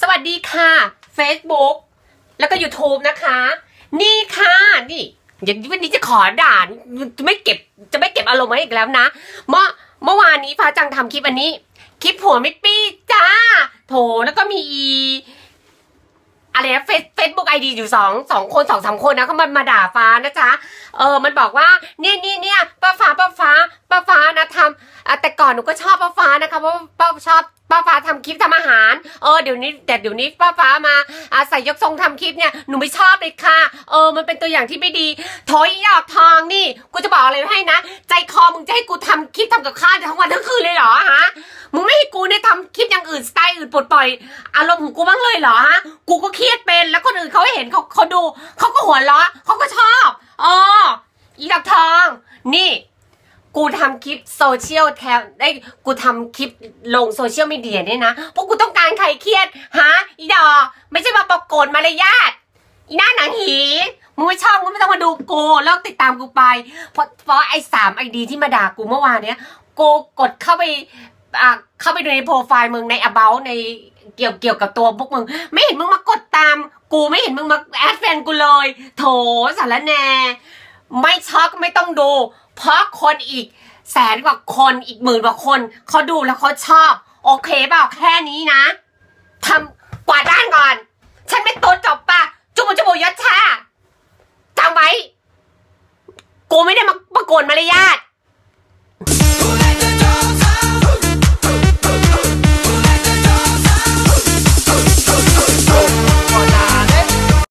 สวัสดีค่ะ Facebook แล้วก็ YouTube นะคะ นี่ค่ะ นี่อย่างวันนี้จะขอด่าจะไม่เก็บจะไม่เก็บอารมณ์ไว้อีกแล้วนะ เมื่อเมื่อวานนี้ฟ้าจังทำคลิปอันนี้ คลิปผัวไม่ปี้จ้า โถแล้วก็มีอีอะไรนะเฟซเฟซบุ๊กไอดีอยู่สองสองคนสองสามคนนะเขามามาด่าฟ้านะจ๊ะเออมันบอกว่าเนี่ยเนี่ยเนี่ยป้าฟ้าป้าฟ้าป้าฟ้านะทำแต่ก่อนหนูก็ชอบป้าฟ้า นะคะเพราะว่าป้าชอบป้าฟ้าทำคลิปทำอาหาร เออเดี๋ยวนี้แต่เดี๋ยวนี้ป้าฟ้ามาอาศัยยกทรงทำคลิปเนี่ยหนูไม่ชอบเลยค่ะ เออมันเป็นตัวอย่างที่ไม่ดีถอยหยอกทองนี่กูจะบอกอะไรให้นะ ใจคอมึงจะให้กูทำคลิปทำกับข้าวทั้งวันทั้งคืนเลยเหรอฮะมึงไม่ให้กูเนี่ยทำคลิปอย่างอื่นสไตล์อื่นปลดปล่อย อารมณ์ของกูบ้างเลยเหรอฮะกูก็เครียดเป็นแล้วคนอื่นเขาเห็นเขาเขาดูเขาก็หัวเราะเขาก็ชอบอ๋ออีดับทองนี่ กูทำคลิปโซเชียลแทนได้กูทำคลิปลงโซเชียลมีเดียเนี่ยนะเพราะกูต้องการใครเครียดฮะอีดอ ไม่ใช่มาประกฏมารยาทอีหน้าหนังหีมึงไม่ชอบมึงไม่ต้องมาดูกูเลิกติดตามกูไป เพราะเพราะไอ้สามไอดีที่มาด่ากูเมื่อวานเนี้ยกูกดเข้าไปอ่าเข้าไปดูในโปรไฟล์มึงใน about ในเกี่ยวเกี่ยวกับตัวพวกมึง ไม่เห็นมึงมากดตาม กูไม่เห็นมึงมาแอดแฟนกูเลย โถสารแหน่ไม่ช็อกไม่ต้องดู เพราะคนอีกแสนกว่าคนอีกหมื่นกว่าคนเขาดูแล้วเขาชอบ โอเคเปล่าแค่นี้นะทำกวาด้านก่อน ฉันไม่ต้นจบปะจุบจุบยัดชาจำไว้ กูไม่ได้มาประกวดมารยาท